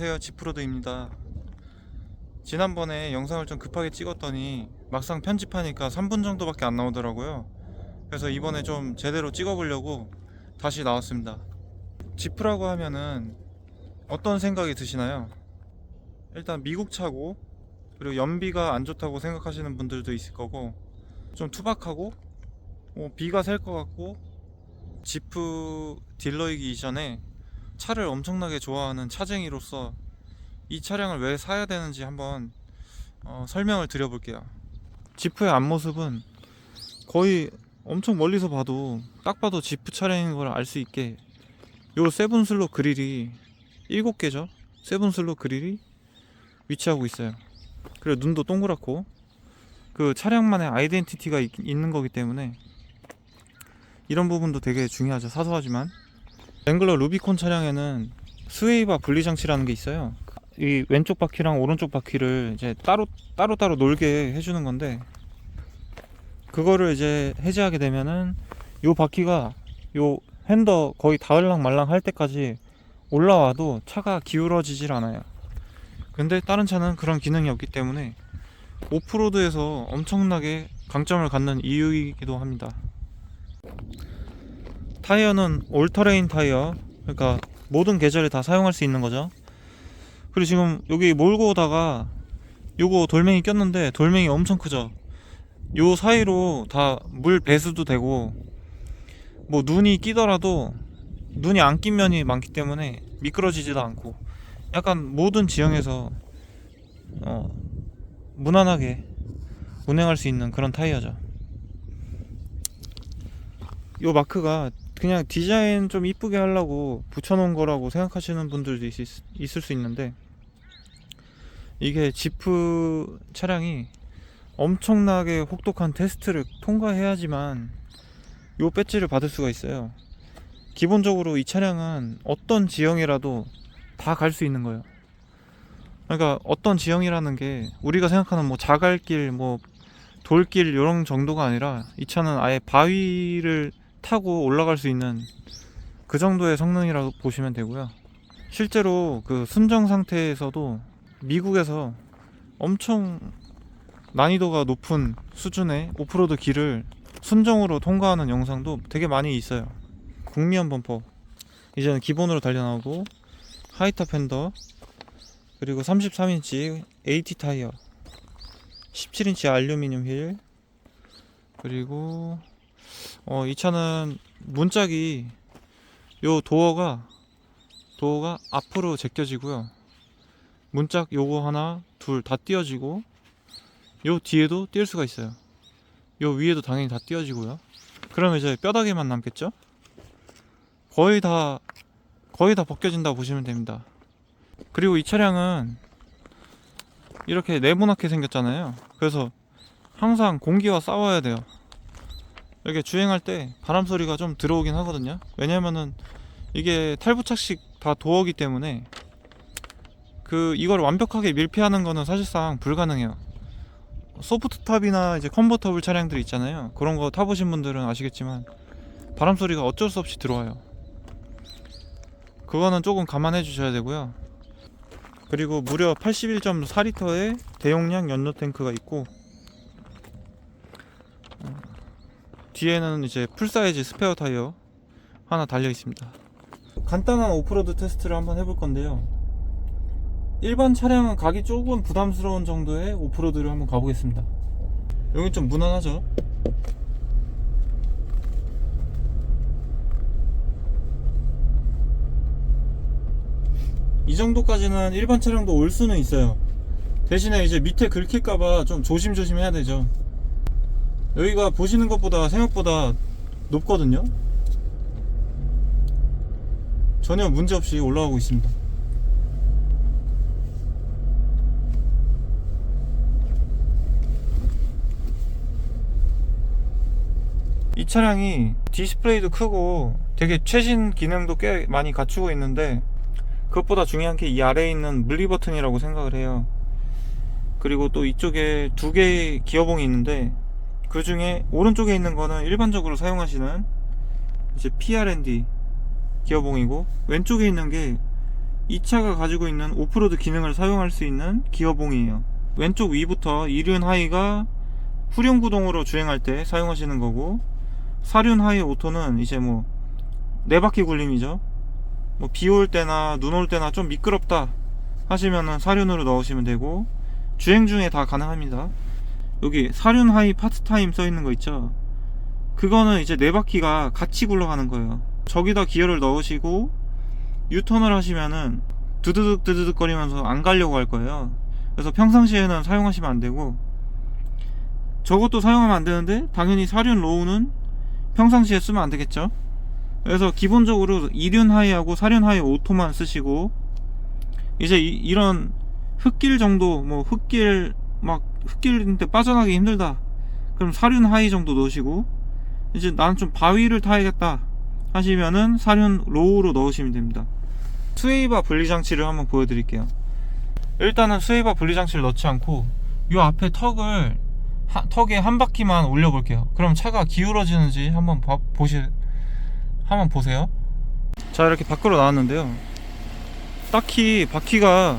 안녕하세요. 지프로드입니다. 지난번에 영상을 좀 급하게 찍었더니 막상 편집하니까 3분 정도밖에 안 나오더라고요. 그래서 이번에 좀 제대로 찍어보려고 다시 나왔습니다. 지프라고 하면은 어떤 생각이 드시나요? 일단 미국 차고 그리고 연비가 안 좋다고 생각하시는 분들도 있을 거고 좀 투박하고 뭐 비가 셀 것 같고 지프 딜러이기 이전에 차를 엄청나게 좋아하는 차쟁이로서 이 차량을 왜 사야 되는지 한번 어, 설명을 드려볼게요. 지프의 앞모습은 거의 엄청 멀리서 봐도 딱 봐도 지프 차량인 걸 알 수 있게 요 세븐 슬로 그릴이 7개죠. 세븐 슬로 그릴이 위치하고 있어요. 그리고 눈도 동그랗고 그 차량만의 아이덴티티가 있, 있는 거기 때문에 이런 부분도 되게 중요하죠. 사소하지만 랭글러 루비콘 차량에는 스웨이바 분리 장치라는 게 있어요. 이 왼쪽 바퀴랑 오른쪽 바퀴를 이제 따로 따로 따로 놀게 해주는 건데 그거를 이제 해제하게 되면은 요 바퀴가 요 핸더 거의 닿을랑 말랑 할 때까지 올라와도 차가 기울어지질 않아요. 근데 다른 차는 그런 기능이 없기 때문에 오프로드에서 엄청나게 강점을 갖는 이유이기도 합니다. 타이어는 올터레인 타이어. 그러니까 모든 계절에 다 사용할 수 있는 거죠. 그리고 지금 여기 몰고 오다가 요거 돌멩이 꼈는데 돌멩이 엄청 크죠. 요 사이로 다 물 배수도 되고 뭐 눈이 끼더라도 눈이 안 낀 면이 많기 때문에 미끄러지지도 않고 약간 모든 지형에서 어, 무난하게 운행할 수 있는 그런 타이어죠. 요 마크가 그냥 디자인 좀 이쁘게 하려고 붙여놓은 거라고 생각하시는 분들도 있, 있을 수 있는데 이게 지프 차량이 엄청나게 혹독한 테스트를 통과해야지만 요 배지를 받을 수가 있어요. 기본적으로 이 차량은 어떤 지형이라도 다 갈 수 있는 거예요. 그러니까 어떤 지형이라는 게 우리가 생각하는 뭐 자갈길, 뭐 돌길 이런 정도가 아니라 이 차는 아예 바위를 타고 올라갈 수 있는 그 정도의 성능이라고 보시면 되고요. 실제로 그 순정 상태에서도 미국에서 엄청 난이도가 높은 수준의 오프로드 길을 순정으로 통과하는 영상도 되게 많이 있어요. 국미연 범퍼 이제는 기본으로 달려 나오고 하이탑 팬더 그리고 33인치 AT 타이어 17인치 알루미늄 휠 그리고 어, 이 차는 문짝이 요 도어가 도어가 앞으로 제껴지고요. 문짝 요거 하나 둘 다 띄어지고 요 뒤에도 띄울 수가 있어요. 요 위에도 당연히 다 띄어지고요. 그러면 이제 뼈다귀만 남겠죠? 거의 다 거의 다 벗겨진다고 보시면 됩니다. 그리고 이 차량은 이렇게 네모나게 생겼잖아요. 그래서 항상 공기와 싸워야 돼요. 이렇게 주행할 때 바람 소리가 좀 들어오긴 하거든요. 왜냐면은 이게 탈부착식 다 도어기 때문에 그 이걸 완벽하게 밀폐하는 거는 사실상 불가능해요. 소프트탑이나 이제 컨버터블 차량들 있잖아요. 그런 거 타보신 분들은 아시겠지만 바람 소리가 어쩔 수 없이 들어와요. 그거는 조금 감안해 주셔야 되고요. 그리고 무려 81.4리터의 대용량 연료 탱크가 있고 뒤에는 이제 풀사이즈 스페어 타이어 하나 달려 있습니다. 간단한 오프로드 테스트를 한번 해볼 건데요. 일반 차량은 가기 조금 부담스러운 정도의 오프로드를 한번 가보겠습니다. 여기 좀 무난하죠? 이 정도까지는 일반 차량도 올 수는 있어요. 대신에 이제 밑에 긁힐까봐 좀 조심조심 해야 되죠. 여기가 보시는 것보다 생각보다 높거든요. 전혀 문제없이 올라가고 있습니다. 이 차량이 디스플레이도 크고 되게 최신 기능도 꽤 많이 갖추고 있는데 그것보다 중요한 게 이 아래에 있는 물리 버튼이라고 생각을 해요. 그리고 또 이쪽에 두 개의 기어봉이 있는데 그 중에 오른쪽에 있는 거는 일반적으로 사용하시는 이제 PRND 기어봉이고 왼쪽에 있는 게 이 차가 가지고 있는 오프로드 기능을 사용할 수 있는 기어봉이에요. 왼쪽 위부터 이륜 하이가 후륜 구동으로 주행할 때 사용하시는 거고 사륜 하이 오토는 이제 뭐 네 바퀴 굴림이죠. 뭐 비 올 때나 눈 올 때나 좀 미끄럽다 하시면은 사륜으로 넣으시면 되고 주행 중에 다 가능합니다. 여기 사륜 하이 파트타임 써 있는 거 있죠? 그거는 이제 네 바퀴가 같이 굴러가는 거예요. 저기다 기어를 넣으시고 유턴을 하시면은 드드득 드드득 거리면서 안 가려고 할 거예요. 그래서 평상시에는 사용하시면 안 되고 저것도 사용하면 안 되는데 당연히 사륜 로우는 평상시에 쓰면 안 되겠죠. 그래서 기본적으로 이륜 하이하고 사륜 하이 오토만 쓰시고 이제 이, 런 흙길 정도 뭐 흙길 막 흙길인데 빠져나기 힘들다. 그럼 사륜 하이 정도 넣으시고 이제 나는 좀 바위를 타야겠다 하시면은 사륜 로우로 넣으시면 됩니다. 스웨이바 분리 장치를 한번 보여드릴게요. 일단은 스웨이바 분리 장치를 넣지 않고 이 앞에 턱을 하- 턱에 한 바퀴만 올려볼게요. 그럼 차가 기울어지는지 한번 봐- 보시 한번 보세요. 자 이렇게 밖으로 나왔는데요. 딱히 바퀴가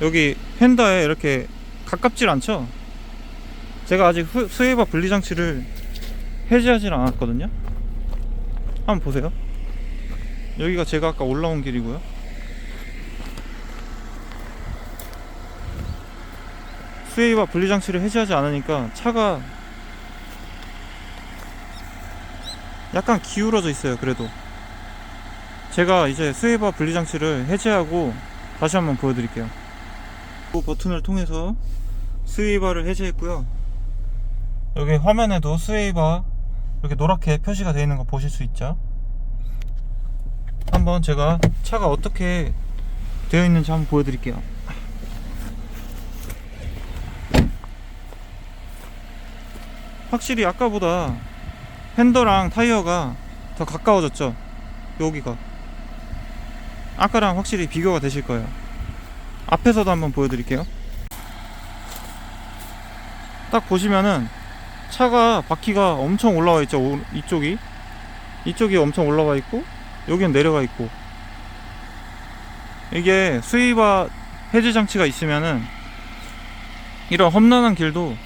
여기 펜더에 이렇게 가깝질 않죠. 제가 아직 후- 스웨이바 분리 장치를 해제하진 않았거든요. 한번 보세요. 여기가 제가 아까 올라온 길이고요. 스웨이바 분리 장치를 해제하지 않으니까 차가 약간 기울어져 있어요. 그래도 제가 이제 스웨이바 분리 장치를 해제하고 다시 한번 보여드릴게요. 이 버튼을 통해서 스웨이바를 해제했고요. 여기 화면에도 스웨이바 이렇게 노랗게 표시가 되어 있는 거 보실 수 있죠? 한번 제가 차가 어떻게 되어 있는지 한번 보여드릴게요. 확실히 아까보다 핸더랑 타이어가 더 가까워졌죠? 여기가. 아까랑 확실히 비교가 되실 거예요. 앞에서도 한번 보여드릴게요. 딱 보시면은 차가 바퀴가 엄청 올라와 있죠. 오- 이쪽이. 이쪽이 엄청 올라와 있고, 여기는 내려가 있고. 이게 스위바 해제 장치가 있으면은 이런 험난한 길도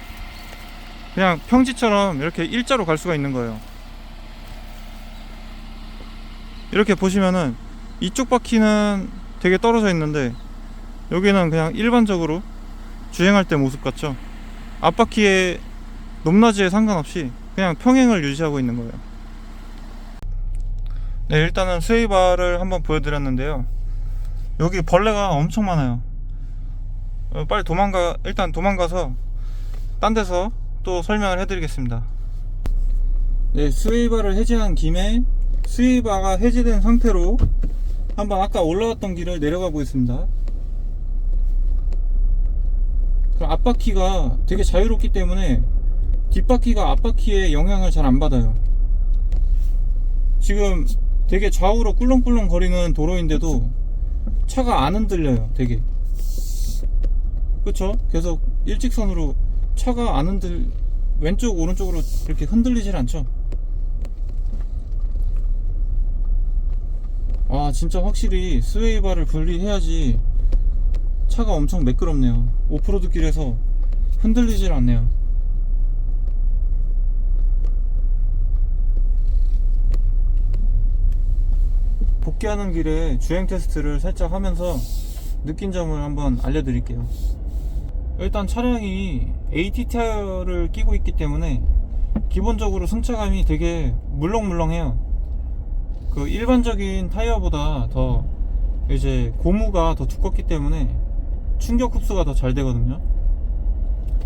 그냥 평지처럼 이렇게 일자로 갈 수가 있는 거예요. 이렇게 보시면은 이쪽 바퀴는 되게 떨어져 있는데 여기는 그냥 일반적으로 주행할 때 모습 같죠. 앞바퀴의 높낮이에 상관없이 그냥 평행을 유지하고 있는 거예요. 네, 일단은 스웨이바를 한번 보여드렸는데요. 여기 벌레가 엄청 많아요. 어, 빨리 도망가, 일단 도망가서 딴 데서 또 설명을 해드리겠습니다. 네, 스웨이바를 해제한 김에 스웨이바가 해제된 상태로 한번 아까 올라왔던 길을 내려가 보겠습니다. 그럼 앞바퀴가 되게 자유롭기 때문에 뒷바퀴가 앞바퀴에 영향을 잘 안 받아요. 지금 되게 좌우로 꿀렁꿀렁 거리는 도로인데도 차가 안 흔들려요, 되게. 그쵸? 계속 일직선으로 차가 안 흔들, 왼쪽, 오른쪽으로 이렇게 흔들리질 않죠? 아, 진짜 확실히 스웨이바를 분리해야지 차가 엄청 매끄럽네요. 오프로드 길에서 흔들리질 않네요. 복귀하는 길에 주행 테스트를 살짝 하면서 느낀 점을 한번 알려드릴게요. 일단 차량이 AT 타이어를 끼고 있기 때문에 기본적으로 승차감이 되게 물렁물렁해요. 그 일반적인 타이어보다 더 이제 고무가 더 두껍기 때문에 충격 흡수가 더 잘 되거든요.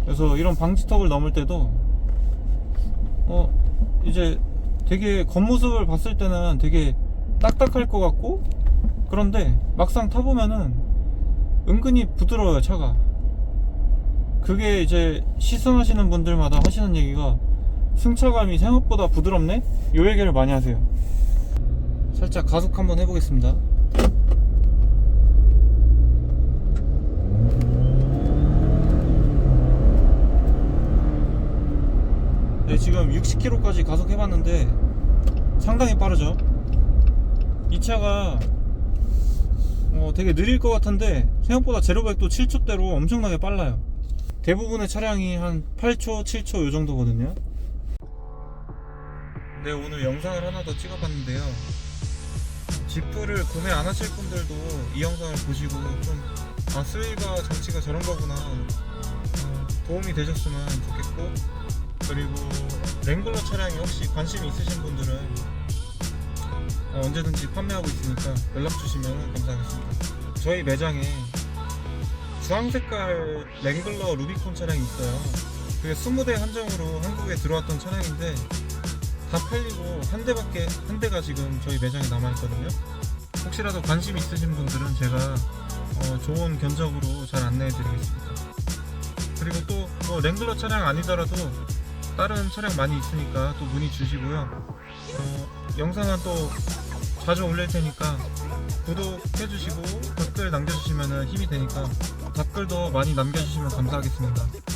그래서 이런 방지턱을 넘을 때도 어 이제 되게 겉모습을 봤을 때는 되게 딱딱할 것 같고 그런데 막상 타보면은 은근히 부드러워요 차가 그게 이제 시승하시는 분들마다 하시는 얘기가 승차감이 생각보다 부드럽네? 요 얘기를 많이 하세요 살짝 가속 한번 해보겠습니다 네, 지금 60km까지 가속해봤는데 상당히 빠르죠. 이 차가 어, 되게 느릴 것 같은데 생각보다 제로백도 7초대로 엄청나게 빨라요. 대부분의 차량이 한 8초, 7초 요 정도거든요. 네 오늘 영상을 하나 더 찍어봤는데요. 지프를 구매 안 하실 분들도 이 영상을 보시고 좀 아, 스웨이가 장치가 저런 거구나. 어, 도움이 되셨으면 좋겠고 그리고 랭글러 차량에 혹시 관심이 있으신 분들은 어, 언제든지 판매하고 있으니까 연락 주시면 감사하겠습니다. 저희 매장에 주황 색깔 랭글러 루비콘 차량이 있어요. 그게 20대 한정으로 한국에 들어왔던 차량인데 다 팔리고 한 대밖에 한 대가 지금 저희 매장에 남아 있거든요. 혹시라도 관심 있으신 분들은 제가 어, 좋은 견적으로 잘 안내해 드리겠습니다. 그리고 또 뭐 랭글러 차량 아니더라도 다른 차량 많이 있으니까 또 문의 주시고요. 어, 영상은 또 자주 올릴 테니까 구독해 주시고 댓글 남겨주시면 힘이 되니까 댓글도 많이 남겨주시면 감사하겠습니다.